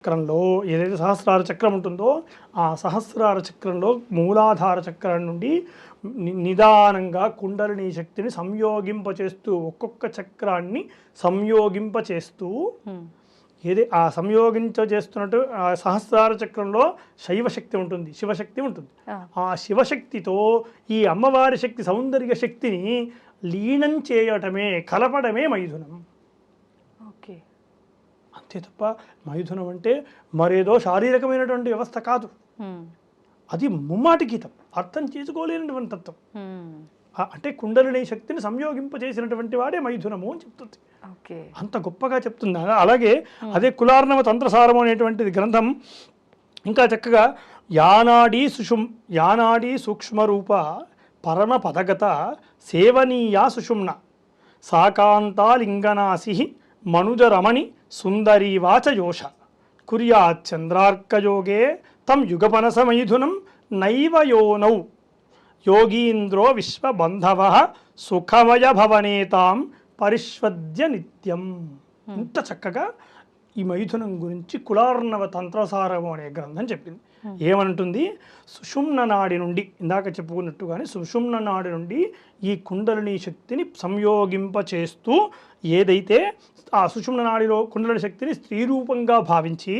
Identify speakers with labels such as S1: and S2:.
S1: చక్రంలో ఏదైతే సహస్రార చక్రం ఉంటుందో ఆ సహస్రార చక్రంలో మూలాధార చక్రం నుండి నిదానంగా కుండలిని శక్తిని సంయోగింపచేస్తూ ఒక్కొక్క చక్రాన్ని సంయోగింపచేస్తూ. ఏది ఆ సంయోగించ చేస్తున్నట్టు ఆ సహస్రార చక్రంలో శైవ శక్తి ఉంటుంది శివశక్తి ఉంటుంది
S2: ఆ.
S1: శివశక్తితో ఈ అమ్మవారి శక్తి సౌందర్య శక్తిని లీనం చేయటమే కలపడమే మైథునం అంతే తప్ప మైథునం అంటే మరేదో శారీరకమైనటువంటి వ్యవస్థ కాదు. అది ముమ్మాటి గీతం అర్థం చేసుకోలేనటువంటి తత్వం. అంటే కుండలిని శక్తిని సంయోగింపజేసినటువంటి వాడే మైథునము అని చెప్తుంది.
S2: ఓకే.
S1: అంత గొప్పగా చెప్తుంది. అలా- అలాగే అదే కులార్ణవ తంత్రసారము అనేటువంటిది గ్రంథం ఇంకా చక్కగా యానాడి సుషుం యానాడి సూక్ష్మరూప పరమ పదగత సేవనీయా సుషుమ్న సాకాంతాలింగనాసి మనుజరమణి సుందరీవాచ యోష కుర్యాచంద్రార్కయోగే తం యుగపనసమైథునం నైవ యోనౌ. యోగీంద్రో విశ్వబంధవ సుఖమయ భవనేతాం పరిష్వద్య నిత్యం. ఇంత చక్కగా ఈ మైథునం గురించి కులార్ణవ తంత్రసారము అనే గ్రంథం చెప్పింది. ఏమంటుంది? సుషుమ్న నాడి నుండి ఇందాక చెప్పుకున్నట్టుగానే సుషుమ్న నాడి నుండి ఈ కుండలిని శక్తిని సంయోగింపచేస్తూ ఏదైతే ఆ సుషుమ్న నాడిలో కుండలిని శక్తిని స్త్రీ రూపంగా భావించి